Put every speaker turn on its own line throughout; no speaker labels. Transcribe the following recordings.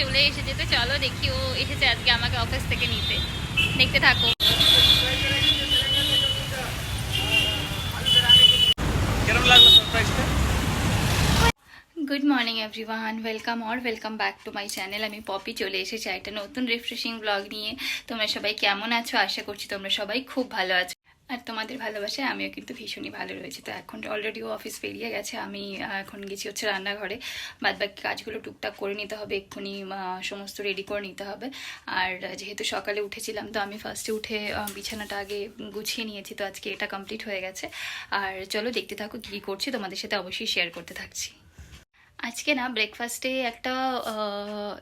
চলে এসেছে তো চলো দেখি ও এসেছে আজকে আমাকে অফিস থেকে নিতে। দেখতে থাকো। Good morning everyone welcome or welcome back to my channel আমি পপি চলে এসেছি একটা নতুন রিফ্রেশিং ব্লগ নিয়ে। তোমরা সবাই কেমন আছো? আশা করছি তোমরা সবাই খুব ভালো আছো। আর তোমাদের ভালোবাসায় আমিও কিন্তু ভীষণই ভালো রয়েছি। তো এখন অলরেডি ও অফিস বেরিয়ে গেছে, আমি এখন গেছি হচ্ছে রান্নাঘরে। বাদ বাকি কাজগুলো টুকটাক করে নিতে হবে, এক্ষুনি সমস্ত রেডি করে নিতে হবে। আর যেহেতু সকালে উঠেছিলাম, তো আমি ফার্স্টে উঠে বিছানাটা আগে গুছিয়ে নিয়েছি, তো আজকে এটা কমপ্লিট হয়ে গেছে। আর চলো দেখতে থাকো কী করছি, তোমাদের সাথে অবশ্যই শেয়ার করতে থাকছি। আজকে না ব্রেকফাস্টে একটা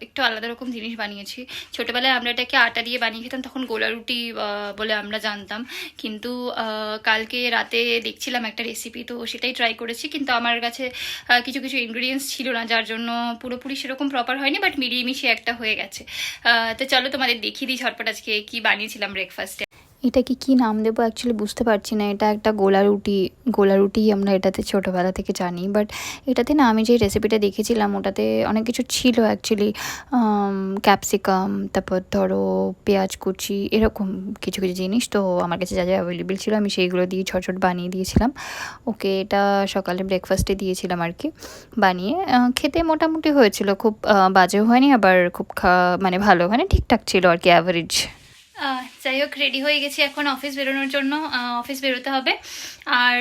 একটু আলাদা রকম জিনিস বানিয়েছি। ছোটোবেলায় আমরা এটাকে আটা দিয়ে বানিয়ে খেতাম তখন গোলা রুটি বলে আমরা জানতাম। কিন্তু কালকে রাতে দেখছিলাম একটা রেসিপি তো সেটাই ট্রাই করেছি। কিন্তু আমার কাছে কিছু কিছু ইনগ্রিডিয়েন্টস ছিল না, যার জন্য পুরোপুরি সেরকম প্রপার হয়নি বাট মিলিয়ে মিশিয়ে একটা হয়ে গেছে। তো চলো তোমাদের দেখিয়ে দিই ঝটপট আজকে কি বানিয়েছিলাম ব্রেকফাস্টে এটাকে কি নাম দেবো? অ্যাকচুয়ালি বুঝতে পারছি না। এটা একটা গোলা রুটি গোলা রুটি আমরা এটাতে ছোটোবেলা থেকে জানি। বাট এটাতে না আমি যে রেসিপিটা দেখেছিলাম, ওটাতে অনেক কিছু ছিল অ্যাকচুয়ালি ক্যাপসিকাম তারপর ধরো পেঁয়াজ কুচি, এরকম কিছু কিছু জিনিস। তো আমার কাছে যা যা অ্যাভেলেবেল ছিল আমি সেইগুলো দিয়ে ছোট ছোট বানিয়ে দিয়েছিলাম। ওকে, এটা সকালে ব্রেকফাস্টে দিয়েছিলাম আর কি। বানিয়ে খেতে মোটামুটি হয়েছিল। খুব বাজেও হয়নি, আবার খুব খা- মানে ভালো মানে ঠিকঠাক ছিল আর কি অ্যাভারেজ যাই হোক রেডি হয়ে গেছি এখন অফিস বেরোনোর জন্য। অফিস বেরোতে হবে। আর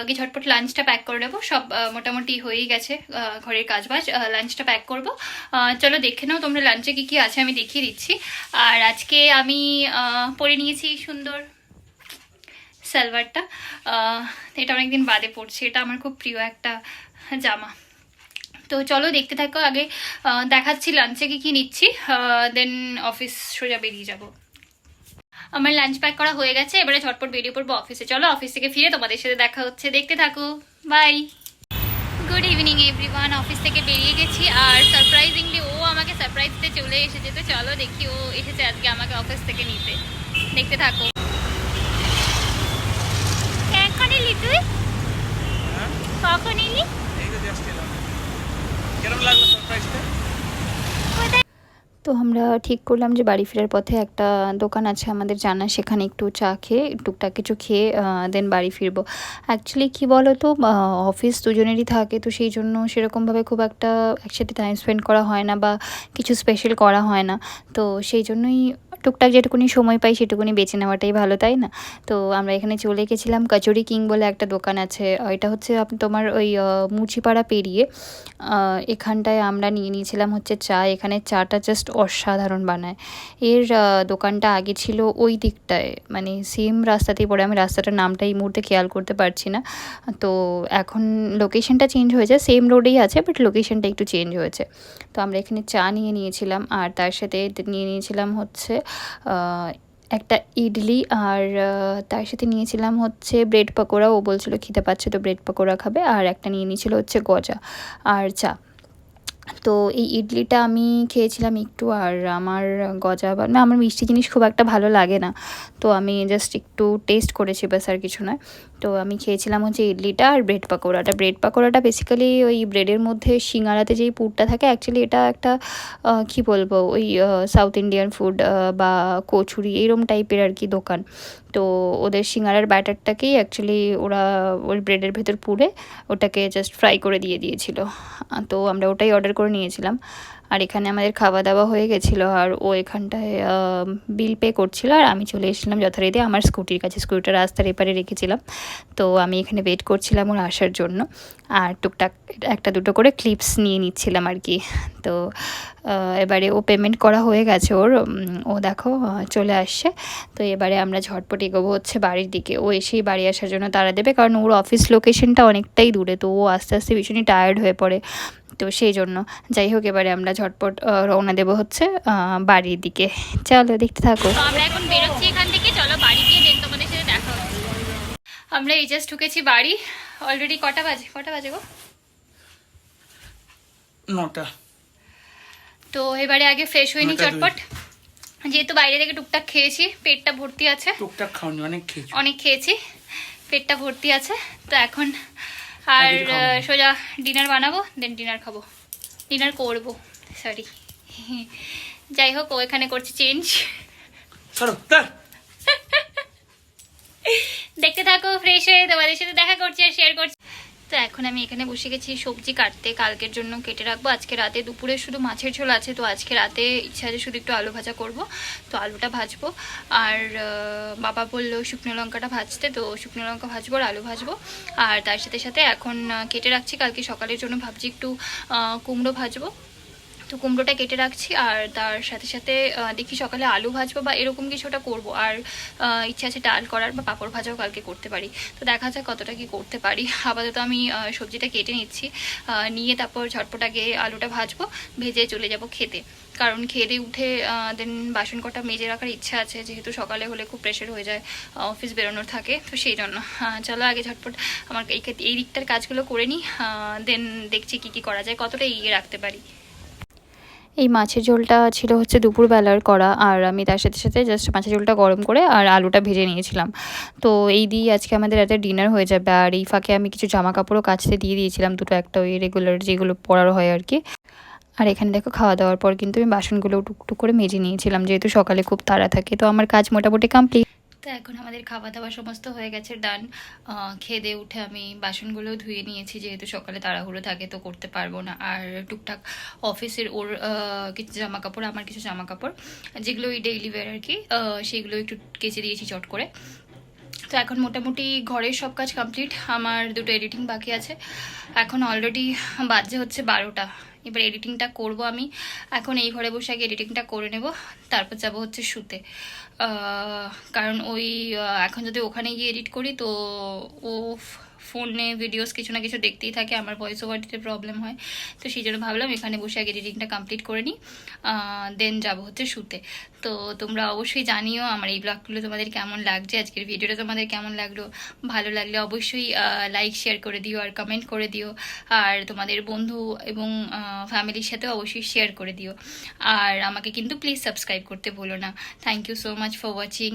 আগে ঝটপট লাঞ্চটা প্যাক করে নেব। সব মোটামুটি হয়েই গেছে ঘরের কাজ বাজ লাঞ্চটা প্যাক করব। চলো দেখে নাও তোমরা লাঞ্চে কী কী আছে, আমি দেখিয়ে দিচ্ছি। আর আজকে আমি পরে নিয়েছি সুন্দর সালোয়ারটা। এটা অনেকদিন বাদে পড়ছে এটা আমার খুব প্রিয় একটা জামা। তো চলো দেখতে থাকো আগে। দেখাচ্ছি লাঞ্চে কি কি নিচ্ছি। দেন অফিস সোজা বেরিয়ে যাব। আমার লাঞ্চ প্যাক করা হয়ে গেছে, এবারে ঝটপট বেরিয়ে পড়ব অফিসে চলো অফিস থেকে ফিরে তোমাদের সাথে দেখা হচ্ছে। দেখতে থাকো। Bye good evening everyone office থেকে বেরিয়ে গেছি, আর সারপ্রাইজিংলি ও আমাকে সারপ্রাইজ দিতে চলে এসেছে। তো চলো দেখি ও এসেছে আজকে আমাকে অফিস থেকে নিতে। দেখতে থাকো কখন এলি তুই
হ্যাঁ
কখন এলি
এই তো জাস্ট এলাম কিরম লাগল সারপ্রাইজটা
তো আমরা ঠিক করলাম যে বাড়ি ফেরার পথে একটা দোকান আছে আমাদের জানা, সেখানে একটু চা খেয়ে, টুকটাক কিছু খেয়ে দেন বাড়ি ফিরবো। অ্যাকচুয়ালি কী বলো তো অফিস দুজনেরই থাকে, তো সেই জন্য সেরকমভাবে খুব একটা একসাথে টাইম স্পেন্ড করা হয় না বা কিছু স্পেশাল করা হয় না। তো সেই জন্যই টুকটাক যেটুকুনি সময় পাই সেটুকুনি বেছে নেওয়াটাই ভালো, তাই না? তো আমরা এখানে চলে গেছিলাম কচুরি কিং বলে একটা দোকান আছে। এটা হচ্ছে তোমার ওই মুচিপাড়া পেরিয়ে এখানটায় আমরা নিয়ে নিয়েছিলাম হচ্ছে চা। এখানে চাটা জাস্ট অসাধারণ বানায়। এর দোকানটা আগে ছিল ওই দিকটায়। মানে সেম রাস্তাতেই পড়ে। আমি রাস্তাটার নামটা এই মুহূর্তে খেয়াল করতে পারছি না। তো এখন লোকেশনটা চেঞ্জ হয়েছে। সেম রোডেই আছে বাট লোকেশনটা একটু চেঞ্জ হয়েছে। তো আমরা এখানে চা নিয়ে নিয়েছিলাম। আর তার সাথে নিয়ে নিয়েছিলাম হচ্ছে একটা ইডলি আর তার সাথে নিয়েছিলাম হচ্ছে ব্রেড পকোড়া। ও বলছিল, খিদে পাচ্ছে তো ব্রেড পকোড়া খাবে। আর একটা নিয়ে নিয়েছিল হচ্ছে গজা আর চা। তো এই ইডলিটা আমি খেয়েছিলাম একটু আর আমার গজা বা, না, আমার মিষ্টি জিনিস খুব একটা ভালো লাগে না। তো আমি জাস্ট একটু টেস্ট করেছি, ব্যাস আর কিছু নয়। তো আমি খেয়েছিলাম হচ্ছে ইডলিটা আর ব্রেড পাকোড়াটা। ব্রেড পাকোড়াটা বেসিক্যালি ওই ব্রেডের মধ্যে সিঙ্গারাতে যেই পুরটা থাকে অ্যাকচুয়ালি এটা একটা কি বলব, ওই সাউথ ইন্ডিয়ান ফুড বা কচুরি এইরম টাইপের আর কি দোকান। তো ওদের সিঙ্গারার ব্যাটারটাকেই অ্যাকচুয়ালি ওরা ওই ব্রেডের ভেতর পুড়ে ওটাকে জাস্ট ফ্রাই করে দিয়ে দিয়েছিল। তো আমরা ওটাই অর্ডার করে নিয়েছিলাম। আর এখানে আমাদের খাওয়া দাওয়া হয়ে গেছিল আর ও এখানটায় বিল পে করছিল আর আমি চলে এসেছিলাম যথারীতি আমার স্কুটির কাছে। স্কুটিটা রাস্তার এপারে রেখেছিলাম। তো আমি এখানে ওয়েট করছিলাম ওর আসার জন্য। আর টুকটাক একটা দুটো করে ক্লিপস নিয়ে নিচ্ছিলাম আর কি। তো এবারে ও পেমেন্ট করা হয়ে গেছে ওর। ও দেখো চলে আসছে। তো এবারে আমরা ঝটপট এগোবো হচ্ছে বাড়ির দিকে। ও এসেই বাড়ি আসার জন্য তারা দেবে কারণ ওর অফিস লোকেশনটা অনেকটাই দূরে। তো ও আস্তে আস্তে ভীষণই টায়ার্ড হয়ে পড়ে। তো সেই জন্য। যাই হোক এবারে আমরা ঝটপট রওনা দেবো হচ্ছে বাড়ির দিকে। চলো দেখতে থাকো। আমরা এখন বেরোচ্ছি এখান থেকে। চলো বাড়ি গিয়ে দেন তোমাদের সাথে দেখা হচ্ছে আমরা এই জাস্ট ঢুকেছি বাড়ি। অলরেডি কটা বাজে? কটা বাজে গো?
নটা।
তো এবারে আগে ফ্রেশ হয়ে নি চটপট। যেহেতু বাইরে থেকে টুকটাক খেয়েছি পেটটা ভর্তি আছে।
টুকটাক খাওনি অনেক খেয়েছো।
অনেক খেয়েছি পেটটা ভর্তি আছে। তো এখন আর সোজা ডিনার বানাবো দেন ডিনার খাব। ডিনার করব সরি যাই হোক ও এখানে করছে চেঞ্জ দেখতে থাকো ফ্রেশ হয়ে তোমাদের সাথে দেখা করছি আর শেয়ার করছি। এখন আমি এখানে বসে গেছি সবজি কাটতে। কালকের জন্য কেটে রাখব। আজকে রাতে দুপুরে শুধু মাছের ঝোল আছে, তো আজকে রাতে ইচ্ছা আছে শুধু একটু আলু ভাজা করব। তো আলুটা ভাজবো। আর বাবা বলল শুকনো লঙ্কাটা ভাজতে, তো শুকনো লঙ্কা ভাজবো আর আলু ভাজবো। আর তার সাথে সাথে এখন কেটে রাখছি। কালকে সকালের জন্য ভাবছি একটু কুমড়ো ভাজবো। তো কুমড়োটা কেটে রাখছি আর তার সাথে সাথে দেখি সকালে আলু ভাজবো বা এরকম কিছুটা করব। আর ইচ্ছা আছে ডাল করার বা পাঁপড় ভাজাও কালকে করতে পারি। তো দেখা যাক কতটা কি করতে পারি। আপাতত আমি সবজিটা কেটে নিচ্ছি। নিয়ে তারপর ঝটপট আগে আলুটা ভাজবো, ভেজে চলে যাব খেতে। কারণ খেয়ে উঠে দেন বাসন কটা মেজে রাখার ইচ্ছা আছে। যেহেতু সকালে হলে খুব প্রেশার হয়ে যায় অফিস বেরোনোর থাকে। তো সেই জন্য চলো আগে ঝটপট আমার এই এই দিকটার কাজগুলো করে নিই। দেন দেখছি কি কি করা যায়, কতটা এগিয়ে রাখতে পারি। এই মাছের ঝোলটা ছিল হচ্ছে দুপুরবেলার করা আর আমি তার সাথে সাথে জাস্ট মাছের ঝোলটা গরম করে আর আলুটা ভেজে নিয়েছিলাম। তো এই দিয়ে আজকে আমাদের রাতে ডিনার হয়ে যাবে, আর এই ফাঁকে আমি কিছু জামা কাপড়ও কাচতে দিয়ে দিয়েছিলাম, দুটো একটা ওই রেগুলার যেগুলো পরার হয় আর কি। আর এখানে দেখো খাওয়া দাওয়ার পর কিন্তু আমি বাসনগুলো টুকটুক করে মেজে নিয়েছিলাম, যেহেতু সকালে খুব তাড়া থাকে, তো আমার কাজ মোটামুটি কমপ্লিট তো এখন আমাদের খাওয়া দাওয়া সমস্ত হয়ে গেছে ডান খেয়ে দিয়ে উঠে আমি বাসনগুলো ধুয়ে নিয়েছি, যেহেতু সকালে তাড়াহুড়ো থাকে তো করতে পারব না। আর টুকটাক অফিসের ওর কিছু জামা কাপড় আমার কিছু জামা কাপড় যেগুলো ওই ডেইলি ওয়্যার আর কি সেগুলো একটু কেচে দিয়েছি চট করে। তো এখন মোটামুটি ঘরের সব কাজ কমপ্লিট আমার দুটো এডিটিং বাকি আছে। এখন অলরেডি বাজে হচ্ছে বারোটা। এবার এডিটিংটা করব আমি। এখন এই ঘরে বসে আগে এডিটিংটা করে নেব, তারপর যাব হচ্ছে শুতে। কারণ ওই এখন যদি ওখানে গিয়ে এডিট করি তো ও ফোনে ভিডিওস কিছু না কিছু দেখতেই থাকে, আমার ভয়েস ওভার দিতে প্রবলেম হয়। তো সেই জন্য ভাবলাম এখানে বসে আগে এডিটিংটা কমপ্লিট করে নিই দেন যাব হচ্ছে শুতে তো তোমরা অবশ্যই জানিও আমার এই ব্লগগুলো তোমাদের কেমন লাগছে, আজকের ভিডিওটা তোমাদের কেমন লাগল? ভালো লাগলে অবশ্যই লাইক শেয়ার করে দিও আর কমেন্ট করে দিও। আর তোমাদের বন্ধু এবং ফ্যামিলির সাথেও অবশ্যই শেয়ার করে দিও। আর আমাকে কিন্তু প্লিজ সাবস্ক্রাইব করতে ভুলো না। Thank you so much for watching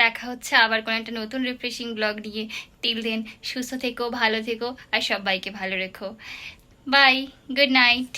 দেখা হচ্ছে আবার কোনো একটা নতুন রিফ্রেশিং ব্লগ নিয়ে। টিল দেন সুস্থ থেকো, ভালো থেকো, আর সবাইকে ভালো রেখো। Bye good night